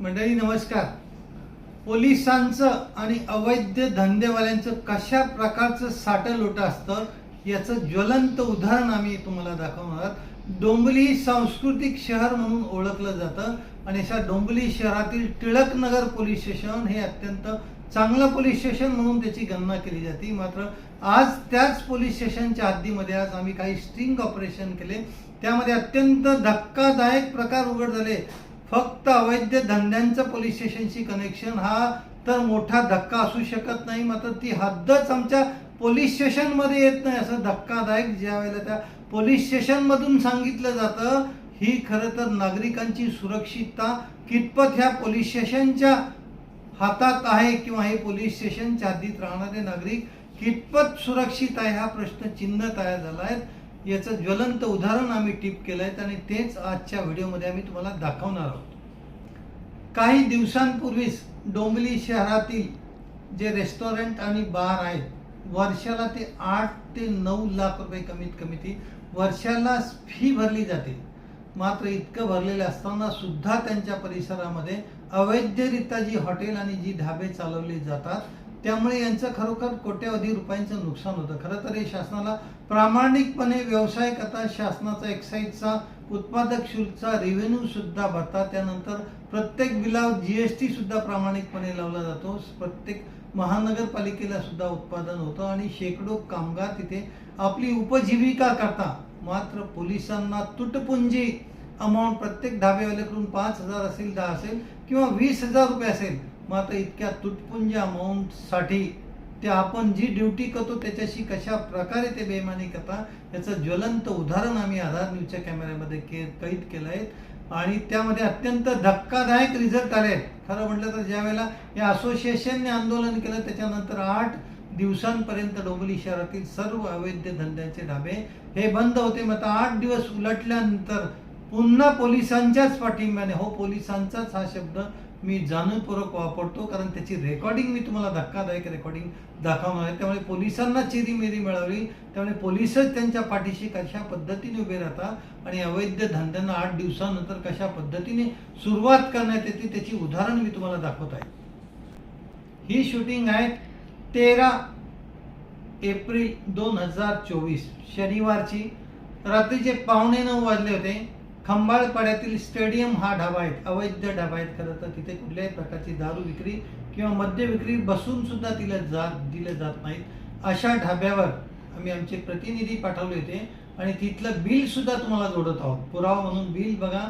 मंडळी नमस्कार. पोलिसांचं आणि अवैध धंदेवाल्यांचं कशा प्रकारचं साठं लोट असतं याचं ज्वलंत उदाहरण आम्ही तुम्हाला दाखवणार आहोत. डोंबिवली सांस्कृतिक शहर म्हणून ओळखलं जातं आणि अशा डोंबिवली शहरातील टिळकनगर पोलीस स्टेशन हे अत्यंत चांगलं पोलीस स्टेशन म्हणून त्याची गणना केली जाते. मात्र आज त्याच पोलीस स्टेशनच्या हद्दीमध्ये आज आम्ही काही स्ट्रिंग ऑपरेशन केले. त्यामध्ये अत्यंत धक्कादायक प्रकार उघड झाले. फक्त अवैध धंद्यांचं पोलीस स्टेशनशी कनेक्शन हा तर मोठा धक्का असू शकत नाही. मात्र ती हद्दच आमच्या पोलीस स्टेशनमध्ये येत नाही असं धक्कादायक ज्या वेळेला त्या पोलीस स्टेशनमधून सांगितलं जातं ही खरं तर नागरिकांची सुरक्षितता कितपत ह्या पोलीस स्टेशनच्या हातात आहे किंवा हे पोलीस स्टेशनच्या हद्दीत राहणारे नागरिक कितपत सुरक्षित आहे हा प्रश्न चिन्ह तयार झाला आहे. याचं ज्वलंत उदाहरण आम्ही टिप केलं आहे आणि तेच आजच्या व्हिडिओमध्ये आम्ही तुम्हाला दाखवणार आहोत. काही दिवसांपूर्वीच डोंबिवली शहरातील जे रेस्टॉरंट आणि बार आहेत वर्षाला ते आठ ते नऊ लाख रुपये कमीत कमी ती वर्षाला फी भरली जाते. मात्र इतकं भरलेलं असताना सुद्धा त्यांच्या परिसरामध्ये अवैधरित्या जी हॉटेल आणि जी ढाबे चालवले जातात त्यामुळे यांचं खरोखर कोट्यवधी रुपयांचं नुकसान होतं. खरं तर हे शासनाला प्रामाणिकपणे व्यवसाय करता शासनाचा एक्साईजचा उत्पादक शुल्कचा रेव्हेन्यू सुद्धा भरतात त्यानंतर प्रत्येक बिलावर टी सुद्धा प्रामाणिकपणे लावला जातो. प्रत्येक महानगरपालिकेला सुद्धा उत्पादन होतं आणि शेकडो कामगार तिथे आपली उपजीविका करता. मात्र पोलिसांना तुटपुंजी अमाऊंट प्रत्येक ढाबेवाल्याकडून पाच हजार असेल दहा असेल किंवा वीस हजार रुपये असेल मग आता इतक्या तुटपुंजी अमाऊंटसाठी ते आपण जी ड्युटी करतो त्याच्याशी कशा प्रकारे ते बेमानी करता याचं ज्वलंत उदाहरण आम्ही आधार न्यूजच्या कॅमेऱ्यामध्ये के कैद केलं आहे आणि त्यामध्ये अत्यंत धक्कादायक रिझल्ट आले. आहेत खरं म्हटलं तर ज्यावेळेला या असोसिएशनने आंदोलन केलं त्याच्यानंतर आठ दिवसांपर्यंत डोंबिवली शहरातील सर्व अवैध धंद्यांचे ढाबे हे बंद होते. मग आता आठ दिवस उलटल्यानंतर पुन्हा पोलिसांच्याच पाठिंब्याने हो पोलिसांचाच हा शब्द मी जाणीवपूर्वक वापरतो कारण त्याची रेकॉर्डिंग मी तुम्हाला धक्कादायक रेकॉर्डिंग दाखवणार आहे. त्यामुळे पोलिसांना चिरीमिरी मिळवली त्यामुळे पोलिसच त्यांच्या पाठीशी कशा पद्धतीने उभे राहतात आणि अवैध धंद्यांना आठ दिवसानंतर कशा पद्धतीने सुरुवात करण्यात येते त्याची उदाहरण मी तुम्हाला दाखवत आहे. ही शूटिंग आहे तेरा एप्रिल दोन हजार चोवीस शनिवारची. रात्रीचे पावणे नऊ वाजले होते. खंबाळपाड्यातील स्टेडियम हा ढाबा आहे. अवैध ढाबा आहेत खरं तर. तिथे कुठल्याही प्रकारची दारू विक्री किंवा मद्य विक्री बसून सुद्धा तिला जात दिले जात नाहीत. अशा ढाब्यावर आम्ही आमचे प्रतिनिधी पाठवले होते आणि तिथलं बिल सुद्धा तुम्हाला जोडत आहोत. पुरावा म्हणून बिल बघा.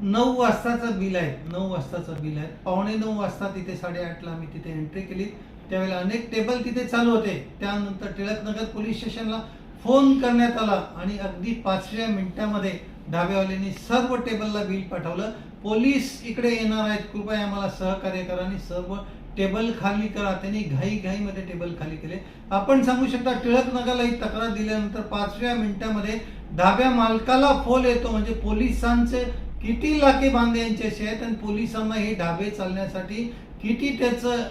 नऊ वाजताचं बिल आहे. नऊ वाजताचं बिल आहे. पावणे नऊ वाजता तिथे साडेआठला आम्ही तिथे एंट्री केली. त्यावेळेला अनेक टेबल तिथे चालू होते. त्यानंतर टिळकनगर पोलीस स्टेशनला फोन करण्यात आला आणि अगदी पाचव्या मिनिटामध्ये ढाब्यावाल्यांनी सर्व टेबलला बिल पाठवलं. पोलीस इकडे येणार आहेत. कृपया आम्हाला सहकार्य करा आणि सर्व टेबल खाली करा. त्यांनी घाई घाईमध्ये टेबल खाली केले. आपण सांगू शकता टिळक नगरला ही तक्रार दिल्यानंतर पाचव्या मिनिटामध्ये ढाब्या मालकाला फोल येतो. म्हणजे पोलिसांचे किती लाके बांधे यांच्याशी आहेत आणि पोलिसांना हे ढाबे चालण्यासाठी किती त्याचं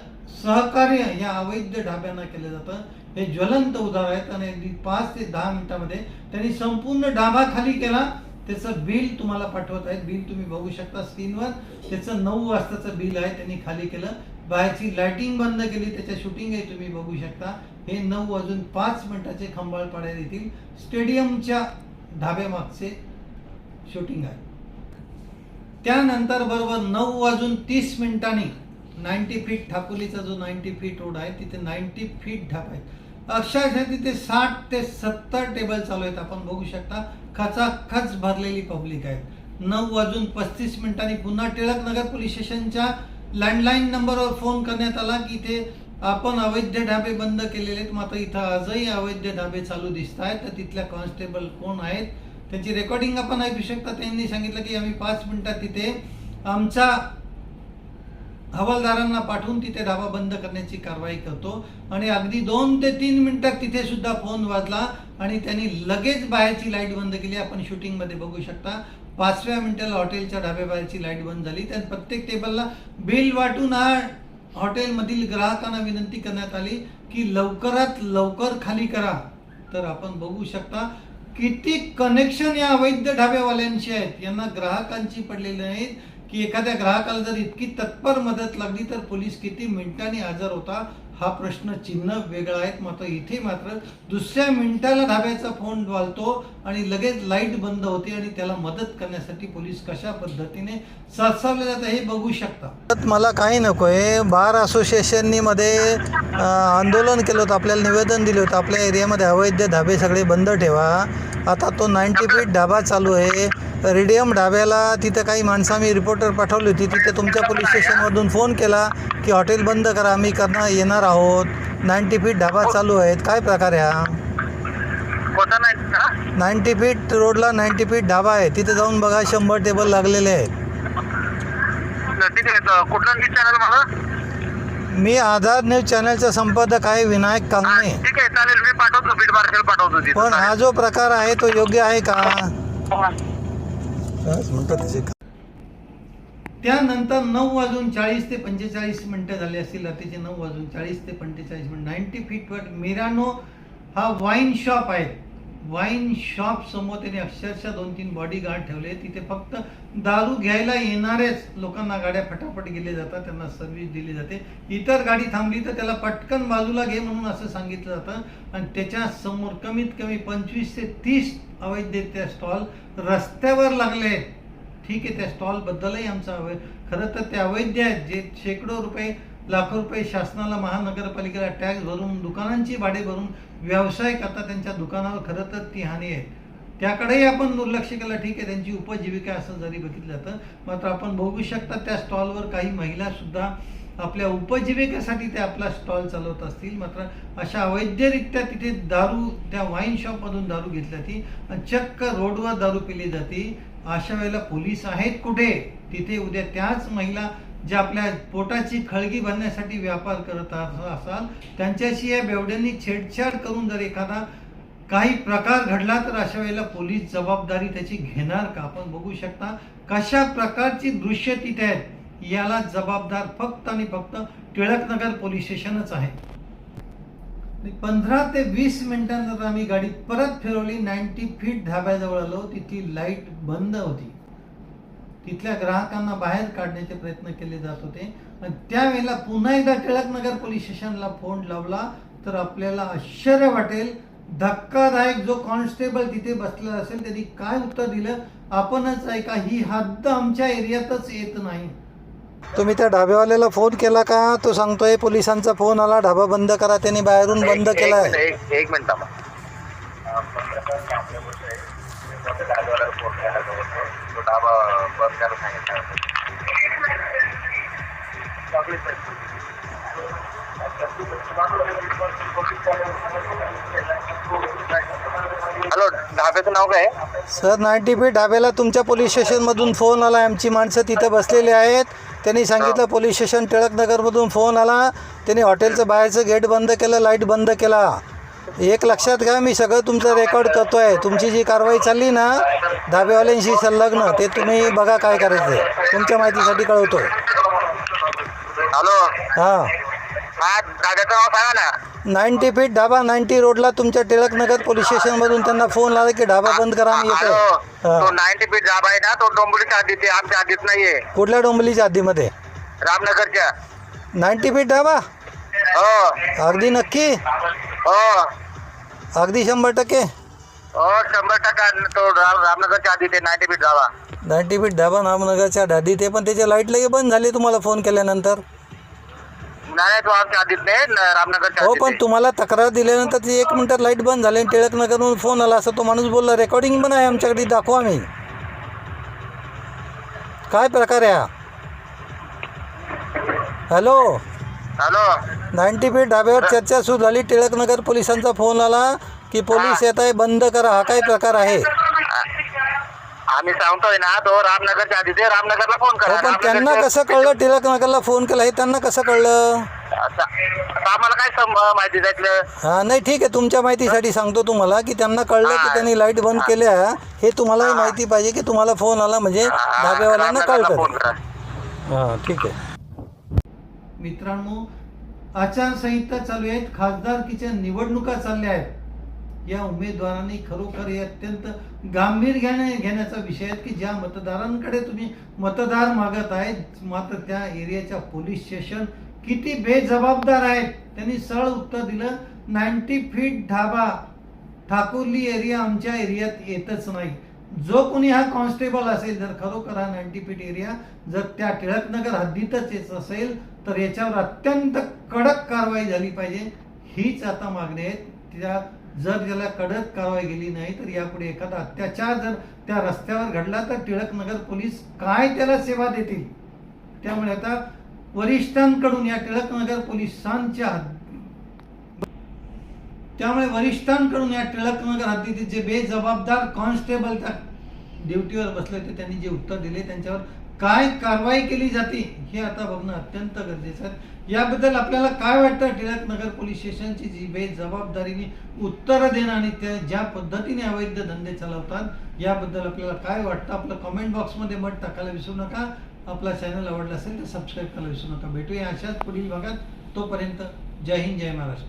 सहकार्य या अवैध ढाब्यांना केलं जातं. हे ज्वलंत उदाहरण आहेत आणि पाच ते दहा मिनिटामध्ये त्यांनी संपूर्ण डाबा खाली केला. त्याचं बिल तुम्हाला पाठवत आहेत. बिल तुम्ही बघू शकता स्क्रीनवर. त्याचं नऊ वाजताचं बिल आहे त्यांनी खाली केलं. बाहेरची लाईटिंग बंद केली त्याच्या शूटिंगही तुम्ही बघू शकता. हे नऊ वाजून पाच मिनिटाचे खंबाळपाड्या येथील स्टेडियमच्या धाब्यामागचे शूटिंग आहे. त्यानंतर बरोबर नऊ वाजून तीस मिनिटांनी नाईन्टी फीट ठाकुलीचा जो नाईन्टी फीट रोड आहे तिथे नाईन्टी फीट ढाब आहेत. अक्षरशः तिथे साठ ते सत्तर टेबल चालू आहेत. आपण बघू शकता खचाखच भरलेली पब्लिक आहे नऊ वाजून पस्तीस मिनिटांनी पुन्हा टिळक नगर पोलीस स्टेशनच्या लँडलाईन नंबरवर फोन करण्यात आला की इथे आपण अवैध ढाबे बंद केलेले आहेत. मात्र इथं आजही अवैध ढाबे चालू दिसत आहेत. तर तिथल्या कॉन्स्टेबल कोण आहेत? त्यांची रेकॉर्डिंग आपण ऐकू शकता. त्यांनी सांगितलं की आम्ही पाच मिनिटात तिथे आमचा हवालदारांना पाठवून तिथे ढाबा बंद करण्याची कारवाई करतो. आणि अगदी दोन ते तीन मिनिटात तिथे सुद्धा फोन वाजला आणि त्यांनी लगेच बाहेरची लाइट बंद केली. आपण शूटिंगमध्ये बघू शकता पाचव्या मिनिटाला हॉटेलच्या ढाब्याबाहेरची लाइट बंद झाली. त्या प्रत्येक टेबलला बिल वाटून हा हॉटेलमधील ग्राहकांना विनंती करण्यात आली की लवकरात लवकर खाली करा. तर आपण बघू शकता किती कनेक्शन या अवैध ढाब्यावाल्यांशी आहेत. यांना ग्राहकांची पडलेली नाहीत. की एखाद्या ग्राहकाला जर इतकी तत्पर मदत लागली तर पोलीस किती मिनिटांनी हजर होता? हा प्रश्न चिन्ह वेगळा आहेत. मात्र इथे मात्र दुसऱ्या मिनिटाला धाब्याचा फोन वालतो आणि लगेच लाइट बंद होते आणि त्याला मदत करण्यासाठी पोलीस कशा पद्धतीने सरसावले जातं हे बघू शकता. मला काही नको आहे बार असोसिएशननी मध्ये आंदोलन केलं होतं. आपल्याला निवेदन दिलं होतं. आपल्या एरियामध्ये अवैध धाबे सगळे बंद ठेवा. आता तो नाईन्टी फीट ढाबा चालू आहे. रेडियम ढाब्याला तिथं काही माणसं आम्ही रिपोर्टर पाठवली होती. तिथे तुमच्या पोलीस स्टेशनमधून फोन केला. की हॉटेल बंद करा आम्ही करणार येणार आहोत. नाईन्टी फीट ढाबा चालू आहेत. काय प्रकार आहे हा? कोणता नाही? हा? नाईन्टी फीट रोडला नाईन्टी फीट ढाबा आहे. तिथे जाऊन बघा शंभर टेबल लागलेले आहेत. ठीक आहे तर कुठला न्यूज चॅनल मला मी आधार न्यूज चॅनलचा संपादक आहे विनायक हा, कांगणे ठीक आहे चालेल. मी पाठवतो बीट मार्शल पाठवतो तिथं. पण हा जो प्रकार आहे तो योग्य आहे का? चालेल. म्हणतात त्याचे त्यानंतर नऊ वाजून चाळीस ते पंचेचाळीस मिनटं झाले असतील रात्रीचे नऊ वाजून चाळीस ते पंचेचाळीस मिनिट. नाईन्टी फीटवर मिरानो हा वाईन शॉप आहे. वाईन शॉप समोर त्याने अक्षरशः दोन तीन बॉडीगार्ड ठेवले. तिथे फक्त दारू घ्यायला येणारेच लोकांना गाड्या फटाफट गेले जातात त्यांना सर्व्हिस दिली जाते. इतर गाडी थांबली तर त्याला पटकन बाजूला घे म्हणून असं सांगितलं जातं. आणि त्याच्यासमोर कमीत कमी पंचवीस ते तीस अवैध त्या स्टॉल रस्त्यावर लागले. आहेत ठीक आहे त्या स्टॉलबद्दलही आमचा अवैध खरं तर ते अवैध आहेत जे शेकडो रुपये लाखो रुपये शासनाला महानगरपालिकेला टॅक्स भरून दुकानांची भाडे भरून व्यवसाय आता त्यांच्या दुकानावर खरं तर ती हानी आहे. त्याकडेही आपण दुर्लक्ष केलं ठीक आहे त्यांची उपजीविका असं जरी बघितलं जातं मात्र आपण बघू शकता त्या स्टॉलवर काही महिला सुद्धा आपल्या उपजीविकेसाठी ते आपला स्टॉल चालवत असतील. मात्र अशा अवैधरित्या तिथे दारू त्या वाईन शॉपमधून दारू घेतली जाते आणि चक्क रोडवर दारू पिली जाते. अशा वेळेला पोलीस आहेत कुठे? तिथे उद्या त्याच महिला ज्या आपल्या पोटाची खळगी भरण्यासाठी व्यापार करत असाल त्यांच्याशी या बेवड्यांनी छेडछाड करून जर एखादा काही प्रकार घडला तर अशा वेळेला पोलीस जबाबदारी त्याची घेणार का? आपण बघू शकता कशा प्रकारची दृश्य तिथे आहेत. याला जबाबदार फक्त आणि फक्त टिळकनगर पोलीस स्टेशनच आहे. पंधरा ते वीस मिनिटांनंतर आम्ही गाडी परत फिरवली. नाईन्टी फीट धाब्याजवळ आलो. तिथली लाइट बंद होती. तिथल्या ग्राहकांना बाहेर काढण्याचे प्रयत्न केले जात होते. आणि त्यावेळेला पुन्हा एकदा टिळकनगर पोलीस स्टेशनला फोन लावला तर आपल्याला आश्चर्य वाटेल. धक्कादायक जो कॉन्स्टेबल तिथे बसलेला असेल त्यांनी काय उत्तर दिलं? आपणच ऐका ही हद्द आमच्या एरियातच येत नाही. तुम्ही त्या ढाब्यावाल्याला फोन केला का? तो सांगतोय पोलिसांचा फोन आला ढाबा बंद करा त्यांनी बाहेरून बंद एक- केलाय एक- मिनिट थांबा डाबा बंद करायला सांगितलं हॅलो ढाब्याचं नाव काय आहे? सर नाईन्टी फीट ढाब्याला तुमच्या पोलीस स्टेशनमधून फोन आला. आमची माणसं तिथे बसलेली आहेत. त्यांनी सांगितलं पोलीस स्टेशन टिळकनगरमधून फोन आला. त्यांनी हॉटेलचं बाहेरचं गेट बंद केलं लाइट बंद केला. एक लक्षात घ्या मी सगळं तुमचं रेकॉर्ड करतोय. तुमची जी कारवाई चालली ना ढाबेवाल्यांशी संलग्न ते तुम्ही बघा काय करायचं आहे. तुमच्या माहितीसाठी कळवतोय. हॅलो. हां. हा ढाब्याचं नाव सांगा ना. नाईन्टी फीट ढाबा नाईन्टी रोडला तुमच्या टिळकनगर पोलीस स्टेशनमधून त्यांना फोन आला की ढाबा बंद करा आम्ही हॅलो येतोय तो हां नाईन्टी फीट डाबा आहे ना तो डोंबरीच्या आधीत आहे आमच्या आधीत नाहीये. कुठल्या डोंबलीच्या हद्दीमध्ये रामनगरच्या. Ninety feet dhaba? हो. अगदी नक्की? हो. अगदी शंभर टक्के? हो शंभर टक्का तो राम रामनगरच्या आधीत आहे ninety feet dhaba ninety feet dhaba नामनगरच्या ढाडीत आहे पण त्याचे लाइट लगे बंद झाली तुम्हाला फोन केल्यानंतर? नाही नाही, तो आमच्या आधीत नाही न- रामनगरच्या हो पण आहे. तुम्हाला तक्रार दिल्यानंतर ती एक मिनिटात लाइट बंद झाली आणि टिळकनगरहून फोन आला असं तो माणूस बोलला रेकॉर्डिंग पण आहे आमच्याकडे दाखवा आम्ही. काय प्रकार आहे हा? हॅलो हॅलो नाईन्टी फीट ढाब्यावर चर्चा सुरू झाली टिळकनगर पोलिसांचा फोन आला की पोलीस येत आहे बंद करा हा काय प्रकार आहे? आम्ही सांगतोय ना तो रामनगरच्या आधीत आहे रामनगरला फोन हो करा पण त्यांना कसं कळलं? टिळकनगरला फोन केला. हे त्यांना कसं कळलं? आता आता आम्हाला काय सम- माहिती त्यातलं? हा नाही ठीक आहे. तुमच्या माहितीसाठी सांगतो तुम्हाला की त्यांना कळलं की त्यांनी लाइट बंद केल्या. हे तुम्हालाही माहिती पाहिजे की तुम्हाला फोन आला म्हणजे हा, रामनगरला कळतं करा. हां ठीक आहे. मित्रांनो आचारसंहिता चालू आहेत. खासदारकीच्या निवडणुका चालल्या आहेत. या उमेदवारांनी खरोखर हे अत्यंत गांभीर घेण्या घेण्याचा विषय आहे की ज्या मतदारांकडे तुम्ही मतदार मागत आहेत. मात्र त्या एरियाच्या पोलीस स्टेशन किती बेजबाबदार आहेत. त्यांनी सरळ उत्तर दिलं ninety feet dhaba Thakurli area आमच्या एरियात येतच नाही. जो कोणी हा कॉन्स्टेबल असेल जर खरोखर हा नाईन्टी फीट एरिया जर त्या टिळकनगर हद्दीतच येत असेल तर याच्यावर अत्यंत कडक कारवाई झाली पाहिजे. हीच आता मागणी आहे त्या जर त्याला कडक कारवाई केली नाही तर यापुढे एखादा अत्याचार जर त्या रस्त्यावर घडला तर टिळकनगर पोलीस काय त्याला सेवा देतील? त्यामुळे आता वरिष्ठांकडून या टिळकनगर पोलिसांच्या त्यामुळे वरिष्ठांकडून या टिळकनगर हद्दीतील जे बेजबाबदार कॉन्स्टेबल त्या ड्युटीवर बसले होते त्यांनी जे उत्तर दिले त्यांच्यावर काय कारवाई केली जाते हे आता बघणं अत्यंत गरजेचं आहे. याबद्दल आपल्याला काय वाटतं? टिळक नगर पोलीस स्टेशनची जी बेजबाबदारीने उत्तरं देणं आणि त्या ज्या पद्धतीने अवैध धंदे चालवतात याबद्दल आपल्याला काय वाटतं? आपलं कमेंट बॉक्समध्ये मत टाकायला विसरू नका. आपला चॅनल आवडला असेल तर सबस्क्राईब करायला विसरू नका. भेटूया अशाच पुढील भागात. तोपर्यंत जय हिंद जय महाराष्ट्र.